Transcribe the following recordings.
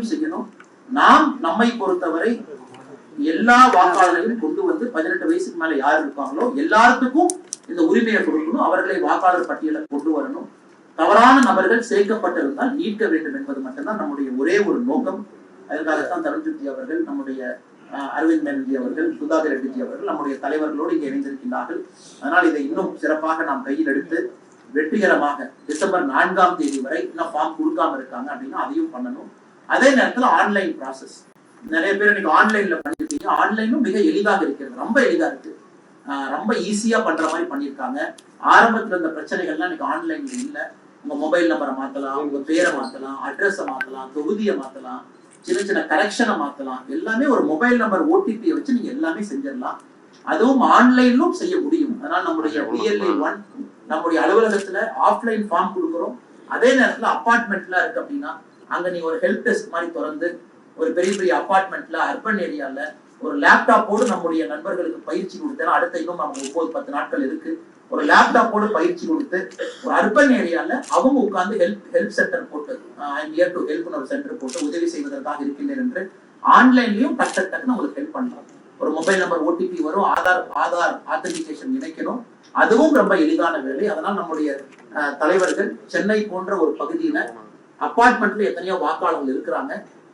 அதையும் செய்யணும். நாம் நம்மை பொறுத்தவரை எல்லா வாக்காளர்களையும் கொண்டு வந்து பதினெட்டு வயசுக்கு மேல யார் இருக்காங்களோ எல்லாத்துக்கும் இந்த உரிமையை கொடுக்கணும். அவர்களை வாக்காளர் பட்டியலை கொண்டு வரணும். தவறான நபர்கள் சேர்க்கப்பட்டிருந்தால் நீக்க வேண்டும் என்பது மட்டும்தான் நம்முடைய ஒரே ஒரு நோக்கம். அதற்காகத்தான் தருண்ஜுத்தி அவர்கள் நம்முடைய அரவிந்த் மேனர்ஜி அவர்கள் சுதாகர் ரெட்டிஜி அவர்கள் நம்முடைய தலைவர்களோடு இங்கே இணைந்திருக்கின்றார்கள். அதனால் இதை இன்னும் சிறப்பாக நாம் கையில் எடுத்து வெற்றிகரமாக டிசம்பர் நான்காம் தேதி வரை இன்னும் ஃபார்ம் கொடுக்காம இருக்காங்க அப்படின்னா அதையும் பண்ணணும். அதே நேரத்துல ஆன்லைன் ப்ராசஸ் நிறைய பேர் இன்னைக்கு ஆன்லைன்ல பண்ணிருக்கீங்க. ஆன்லைனும் மிக எளிதாக இருக்கிறது. ரொம்ப எளிதா இருக்கு. ரொம்ப ஈஸியா பண்ற மாதிரி பண்ணியிருக்காங்க ஆரம்பத்துல இருந்த பிரச்சனைகள்லாம் இன்னைக்கு ஆன்லைன்ல இல்ல. உங்க மொபைல் நம்பரை மாத்தலாம் உங்க பேரை மாத்தலாம் அட்ரஸை மாத்தலாம் தொகுதியை மாத்தலாம் சின்ன சின்ன கரெக்ஷனை மாத்தலாம். எல்லாமே ஒரு மொபைல் நம்பர் ஓடிபியை வச்சு நீங்க எல்லாமே செஞ்சிடலாம். அதுவும் ஆன்லைன்லும் செய்ய முடியும். அதனால நம்முடைய பிஎல்ஏ ஒன் நம்முடைய அலுவலகத்துல ஆஃப்லைன் ஃபார்ம் கொடுக்குறோம். அதே நேரத்துல அபார்ட்மெண்ட்ல இருக்கு அப்படின்னா அங்க நீ ஒரு ஹெல்ப் டெஸ்க் மாதிரி திறந்து ஒரு பெரிய பெரிய அபார்ட்மெண்ட்ல அர்பன் ஏரியால ஒரு லேப்டாப்போடு நம்முடைய நண்பர்களுக்கு பயிற்சி கொடுத்தேன் அடுத்த இன்னும் அவங்க ஒன்பது பத்து நாட்கள் இருக்கு. ஒரு லேப்டாப்போடு பயிற்சி கொடுத்து ஒரு அர்பன் ஏரியால அவங்க உட்கார்ந்து ஹெல்ப் ஹெல்ப் சென்டர் போட்டு ஐ இயர் டு ஹெல்ப் ஒரு சென்டர் போட்டு உதவி செய்வதற்காக இருக்கின்றேன் என்று ஆன்லைன்லயும் டக்கு டக்குன்னு உங்களுக்கு ஹெல்ப் பண்ணலாம் ஒரு மொபைல் நம்பர் ஓடிபி வரும் ஆதார் ஆதார் ஆத்தன்டிகேஷன் இணைக்கணும். அதுவும் ரொம்ப எளிதான வேலை. அதனால் நம்முடைய தலைவர்கள் சென்னை போன்ற ஒரு பகுதியில அபார்ட்மெண்ட்ல எத்தனையோ வாக்காளர்கள் இருக்கிறாங்க.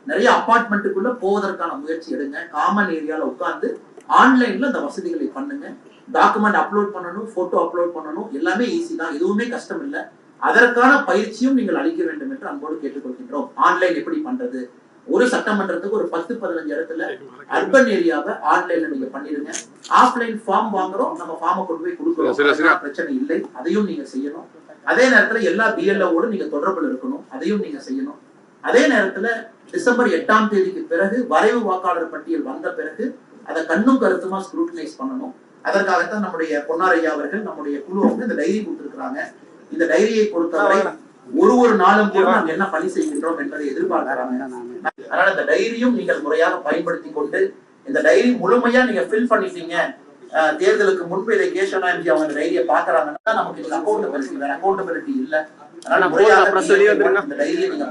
நிறைய அபார்ட்மெண்ட்டுக்குள்ள போவதற்கான முயற்சி எடுங்க. காமன் ஏரியால உட்கார்ந்து ஆன்லைன்ல இந்த வசதிகளை பண்ணுங்க. டாக்குமெண்ட் அப்லோட் பண்ணணும் போட்டோ அப்லோட் பண்ணணும். எல்லாமே ஈஸி தான். எதுவுமே கஷ்டம் இல்ல. அதற்கான பயிற்சியும் நீங்கள் அளிக்க வேண்டும் என்று அன்போடு கேட்டுக்கொள்கின்றோம். ஆன்லைன் எப்படி பண்றது? ஒரு சட்டமன்றத்துக்கு ஒரு பத்து பதினஞ்சு இடத்துல அர்பன் ஏரியாவை ஆன்லைன்ல நீங்க பண்ணிடுங்க. ஆஃப்லைன் ஃபார்ம் வாங்குறோம். நம்ம ஃபார்மை கொண்டு போய் கொடுக்குறோம். பிரச்சனை இல்லை. அதையும் நீங்க செய்யணும். அதே நேரத்துல எல்லா பிஎல்ஓட நீங்க தொடர்புல இருக்கணும் அதையும் நீங்க செய்யணும். அதே நேரத்துல டிசம்பர் எட்டாம் தேதிக்கு பிறகு வரைவு வாக்காளர் பட்டியல் வந்த பிறகு அதை கண்ணும் கருத்துமா ஸ்க்ரூட்டனைஸ் பண்ணணும். அதற்காகத்தான் நம்முடைய பொன்னாரையா அவர்கள் நம்முடைய குழு வந்து இந்த டைரி கொடுத்திருக்கிறாங்க. இந்த டைரியை பொறுத்தவரை ஒரு ஒரு நாளும் கூட நாம் என்ன பணி செய்கின்றோம் என்பதை எதிர்பார்க்கிறாங்க. அதனால இந்த டைரியும் நீங்கள் முறையாக பயன்படுத்தி கொண்டு இந்த டைரி முழுமையா நீங்க ஃபில் பண்ணிட்டீங்க. தேர்தலுக்கு முன்பு இதை கேசவனா எம்ஜி அவங்க டைரியை பாக்குறாங்கன்னா நமக்கு அக்கௌண்டபிலிட்டி வேற அக்கௌண்டபிலிட்டி இல்ல அதனால முறையாக. இந்த டைரியை நீங்க